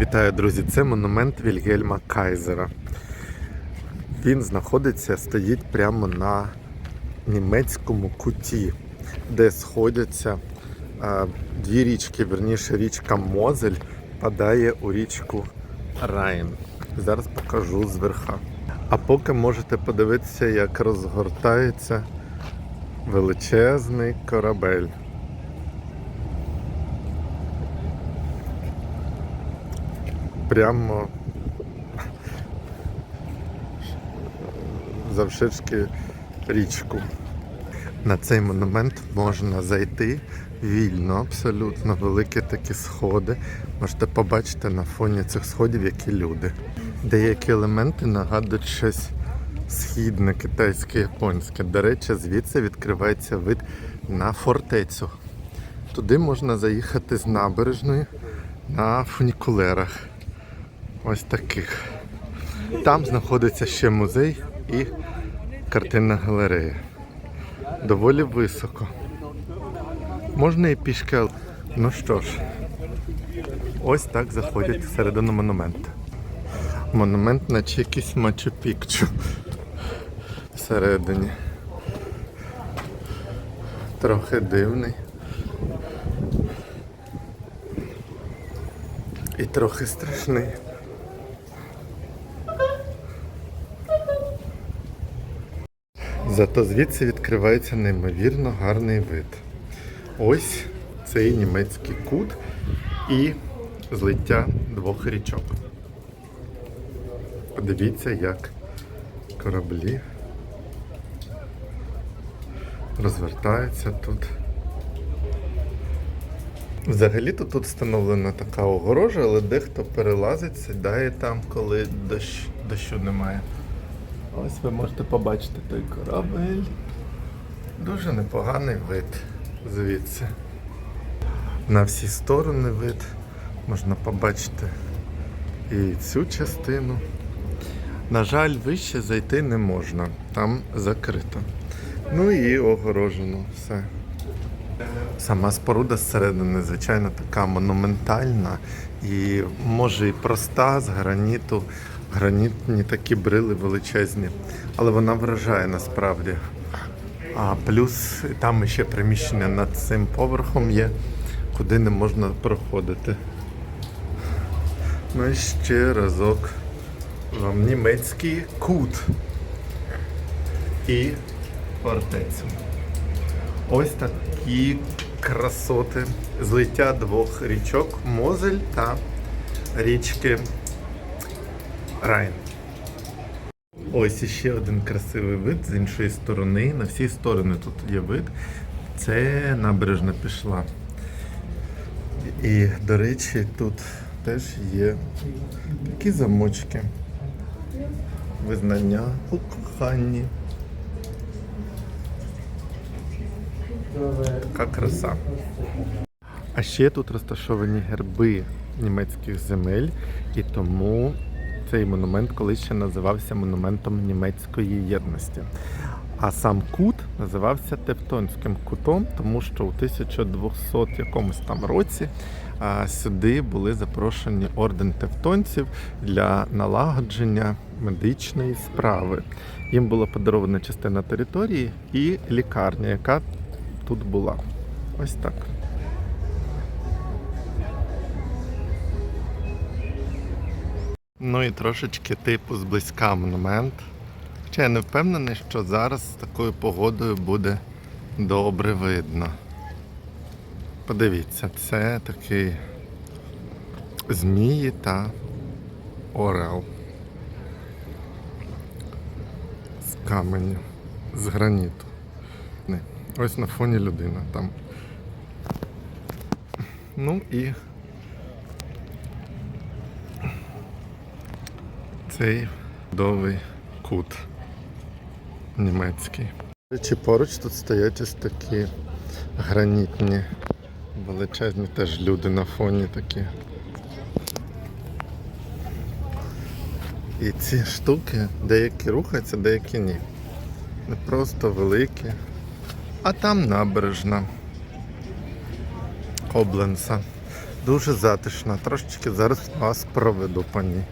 Вітаю, друзі! Це монумент Вільгельма Кайзера. Він знаходиться, стоїть прямо на німецькому куті, де сходяться е, дві річки, верніше річка Мозель падає у річку Райн. Зараз покажу зверха. А поки можете подивитися, як розгортається величезний корабель. Прямо завширшки річку. На цей монумент можна зайти вільно, абсолютно великі такі сходи. Можете побачити на фоні цих сходів, які люди. Деякі елементи нагадують щось східне, китайське, японське. До речі, звідси відкривається вид на фортецю. Туди можна заїхати з набережної на фунікулерах. Ось таких. Там знаходиться ще музей і картинна галерея. Доволі високо. Можна і пішки. Ну що ж, ось так заходять всередину монументу. Монумент, наче якийсь Мачу Пікчу всередині. Трохи дивний. І трохи страшний. Зато звідси відкривається неймовірно гарний вид. Ось цей німецький кут і злиття двох річок. Подивіться, як кораблі розвертаються тут. Взагалі-то тут встановлена така огорожа, але дехто перелазить, сідає там, коли дощ, дощу немає. Ось ви можете побачити той корабель. Дуже непоганий вид звідси. На всі сторони вид. Можна побачити і цю частину. На жаль, вище зайти не можна, там закрито. Ну і огорожено все. Сама споруда зсередини, звичайно, така монументальна і може і проста з граніту. Гранітні такі брили величезні, але вона вражає насправді. А плюс там ще приміщення над цим поверхом є, куди не можна проходити. Ну і ще разок вам німецький кут і фортецю. Ось такі красоти. Злиття двох річок Мозель та річки Райн. Ось іще один красивий вид з іншої сторони. На всі сторони тут є вид. Це набережна пішла. І, до речі, тут теж є такі замочки. Визнання у коханні. Яка краса. А ще тут розташовані герби німецьких земель, і тому цей монумент колись ще називався монументом німецької єдності. А сам кут називався Тевтонським кутом, тому що у 1200 якомусь там році сюди були запрошені орден тевтонців для налагодження медичної справи. Їм була подарована частина території і лікарня, яка тут була. Ось так. Ну і трошечки типу зблизька монумент. Хоча я не впевнений, що зараз з такою погодою буде добре видно. Подивіться, це такий змії та орел. З каменю, з граніту. Не, Ось на фоні людина там. Ну і цей довгий кут німецький. Речі, поруч тут стоять ось такі гранітні, величезні теж люди на фоні такі. І ці штуки деякі рухаються, деякі ні. Не просто великі. А там набережна Кобленса. Дуже затишна. Трошечки зараз вас проведу по ній.